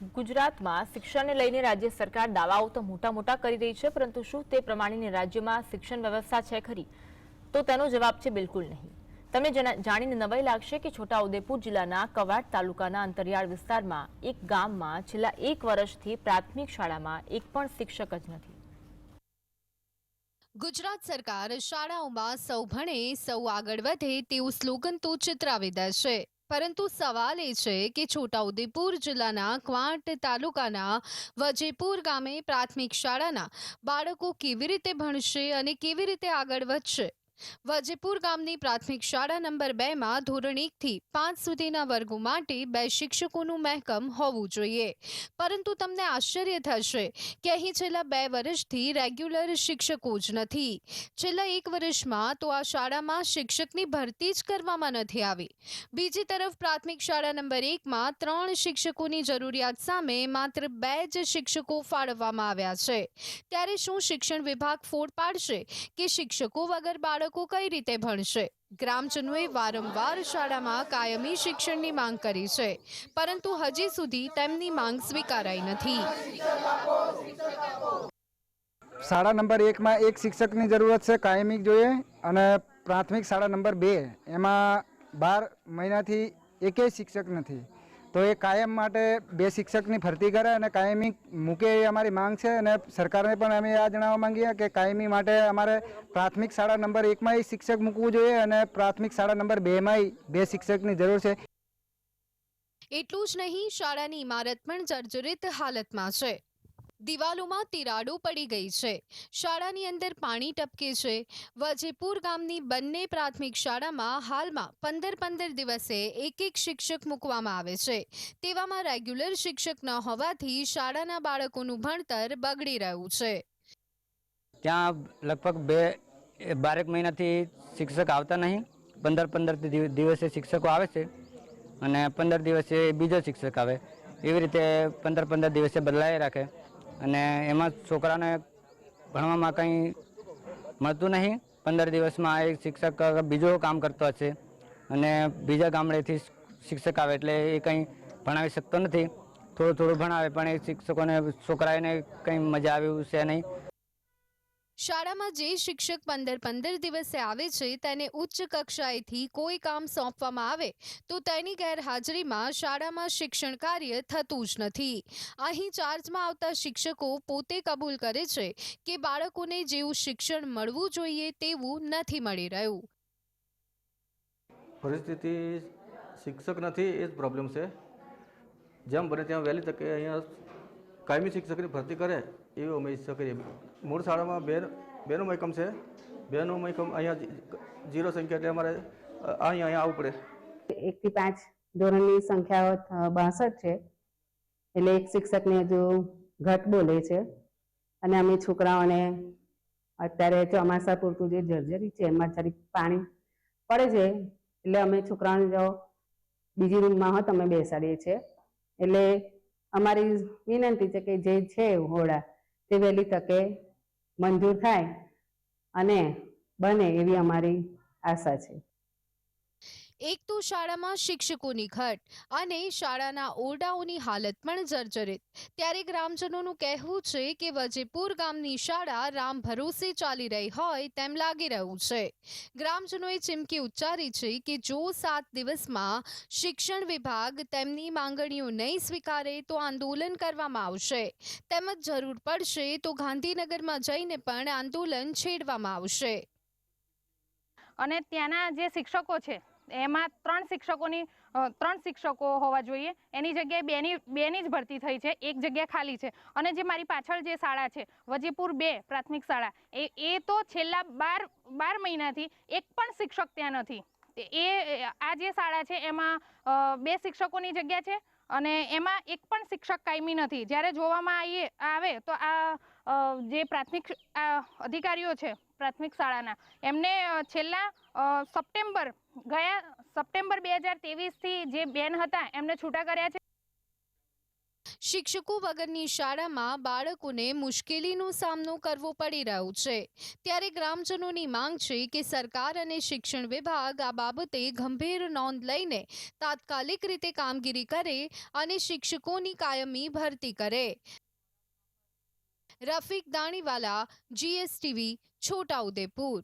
ગુજરાતમાં શિક્ષણને લઈને રાજ્ય સરકાર દાવાઓ તો મોટા મોટા કરી રહી છે, પરંતુ શું તે પ્રમાણેની રાજ્યમાં શિક્ષણ વ્યવસ્થા છે ખરી? તો તેનો જવાબ છે બિલકુલ નહીં. તમને જાણીને નવાઈ લાગશે કે છોટાઉદેપુર જિલ્લાના કવાડ તાલુકાના અંતરિયાળ વિસ્તારમાં એક ગામમાં છેલ્લા એક વર્ષથી પ્રાથમિક શાળામાં એક પણ શિક્ષક જ નથી. ગુજરાત સરકાર શાળાઓમાં સૌ ભણે, સૌ આગળ વધે તેવું સ્લોગન તો ચિતરાવી દે છે પરંતુ સવાલ એ છે કે છોટાઉદેપુર જિલ્લાના ક્વાંટ તાલુકાના વજેપુર ગામે પ્રાથમિક શાળાના બાળકો કેવી રીતે ભણશે અને કેવી રીતે આગળ વધશે? વજેપુર ગામની પ્રાથમિક શાળા નંબર બેમાં ધોરણ એકથી પાંચ સુધીના વર્ગો માટે બે શિક્ષકોનું મહેકમ હોવું જોઈએ. પરંતુ તમને આશ્ચર્ય થશે કે અહીં છેલ્લા બે વર્ષથી રેગ્યુલર શિક્ષકો જ નથી. છેલ્લા એક વર્ષમાં તો આ શાળામાં શિક્ષકની ભરતી જ કરવામાં નથી આવી. બીજી તરફ પ્રાથમિક શાળા નંબર એકમાં ત્રણ શિક્ષકોની જરૂરિયાત સામે માત્ર બે જ શિક્ષકો ફાળવવામાં આવ્યા છે. ત્યારે શું શિક્ષણ વિભાગ ફોડ પાડશે કે શિક્ષકો વગર બાળકો કઈ રીતે ભણશે? ગ્રામજનોએ વારંવાર શાળામાં કાયમી શિક્ષણની માંગ કરી છે, પરંતુ હજી સુધી તેમની માંગ સ્વીકારાઈ નથી. શાળા નંબર એકમાં એક શિક્ષકની જરૂરત છે કાયમી જોઈએ, અને પ્રાથમિક શાળા નંબર બે, એમાં બાર મહિનાથી એકેય શિક્ષક નથી. તો એ કાયમ માટે બે શિક્ષકની ભરતી કરે અને કાયમી મૂકે એ અમારી માંગ છે અને સરકારને પણ અમે આ જણાવવા માંગીએ કે કાયમી માટે અમારે પ્રાથમિક શાળા નંબર એકમાંય શિક્ષક મૂકવું જોઈએ અને પ્રાથમિક શાળા નંબર બેમાંય બે શિક્ષકની જરૂર છે. એટલું જ નહીં, શાળાની ઇમારત પણ જર્જરિત હાલતમાં છે. દિવાલોમાં તિરાડો પડી ગઈ છે. શાળાની અંદર પાણી ટપકે છે. વજેપુર ગામની બંને પ્રાથમિક શાળામાં હાલમાં પંદર પંદર દિવસે એક એક શિક્ષક મૂકવામાં આવે છે. તેવામાં રેગ્યુલર શિક્ષક ન હોવાથી શાળાના બાળકોનું ભણતર બગડી રહ્યું છે. ત્યાં લગભગ બે, બારેક મહિનાથી શિક્ષક આવતા નહીં. પંદર પંદર દિવસે શિક્ષકો આવે છે અને પંદર દિવસે બીજો શિક્ષક આવે. એવી રીતે પંદર પંદર દિવસે બદલાઈ રાખે. અને એમાં છોકરાને ભણવામાં કંઈ મળતું નહીં. પંદર દિવસમાં એક શિક્ષક બીજો કામ કરતો હશે અને બીજા ગામડેથી શિક્ષક આવે એટલે એ કંઈ ભણાવી શકતો નથી. થોડું થોડું ભણાવે પણ એ શિક્ષકોને છોકરાઓને કંઈ મજા આવી છે નહીં. શાળામાં જે શિક્ષક પંદર પંદર દિવસે આવે છે, તેને ઉચ્ચ કક્ષાએથી કોઈ કામ સોંપવામાં આવે, તો તેની ગેરહાજરીમાં શાળામાં શિક્ષણ કાર્ય થતું જ નથી. અહીં ચાર્જમાં આવતા શિક્ષકો પોતે કબૂલ કરે છે કે બાળકોને જેવું શિક્ષણ મળવું જોઈએ તેવું નથી મળી રહ્યું. પરિસ્થિતિ શિક્ષક નથી, એ જ પ્રોબ્લેમ છે. જેમ બને ત્યાં વહેલી તકે અહીંયા કાયમી શિક્ષકની ભરતી કરે એવી અમે ઈચ્છા કરીએ મૂળ શાળામાં બે બેનું મહેકમ છે. બેનું મહેકમ અહીંયા ઝીરો સંખ્યા એટલે અમારે અહીંયા અહીંયા આવવું પડે. એકથી પાંચ ધોરણની સંખ્યા બાસઠ છે. એટલે એક શિક્ષકને હજુ ઘટ બોલે છે. અને અમે છોકરાઓને અત્યારે ચોમાસા પૂરતું જે જર્જરી છે, એમાં જરીક પાણી પડે છે, એટલે અમે છોકરાઓને જો બીજી રૂમમાં હોત, અમે બેસાડીએ છીએ. એટલે અમારી વિનંતી છે કે જે છે હોળા તે વહેલી તકે મંજૂર થાય અને બને એવી અમારી આશા છે. એક તો શાળામાં શિક્ષકોની ઘટ અને શાળાના ઓરડાઓની હાલત પણ જર્જરિત. ત્યારે ગ્રામજનોનું કહેવું છે કે વજેપુર ગામની શાળા રામ ભરોસે ચાલી રહી હોય તેમ લાગી રહ્યું છે. ગ્રામજનોએ ચીમકી ઉચ્ચારી છે કે જો સાત દિવસમાં શિક્ષણ વિભાગ તેમની માંગણીઓ નહીં સ્વીકારે તો આંદોલન કરવામાં આવશે. તેમજ જરૂર પડશે તો ગાંધીનગરમાં જઈને પણ આંદોલન છેડવામાં આવશે. અને ત્યાંના જે શિક્ષકો છે એમાં ત્રણ શિક્ષકોની ત્રણ શિક્ષકો હોવા જોઈએ. એની જગ્યાએ બેની બેની જ ભરતી થઈ છે. એક જગ્યા ખાલી છે. અને જે મારી પાછળ જે શાળા છે, વજીપુર બે પ્રાથમિક શાળા, એ એ તો છેલ્લા બાર બાર મહિનાથી એક પણ શિક્ષક ત્યાં નથી. એ, આ જે શાળા છે, એમાં બે શિક્ષકોની જગ્યા છે અને એમાં એક પણ શિક્ષક કાયમી નથી. જ્યારે જોવામાં આવીએ આવે તો આ જે પ્રાથમિક અધિકારીઓ છે પ્રાથમિક શાળાના. એમને છેલ્લા સપ્ટેમ્બર ગયા, સપ્ટેમ્બર બે હજાર તેવીસથી જે બેન હતા, એમને છૂટા કર્યા છે. શિક્ષકો વગરની શાળામાં બાળકોને મુશ્કેલીનો સામનો કરવો પડી રહ્યો છે. ત્યારે ગ્રામજનોની માંગ છે કે સરકાર અને શિક્ષણ વિભાગ આ બાબતે ગંભીર નોંધ લઈને તાત્કાલિક રીતે કામગીરી કરે અને શિક્ષકોની કાયમી ભરતી કરે. રફીક દાણીવાલા જીએસટીવી છોટાઉદેપુર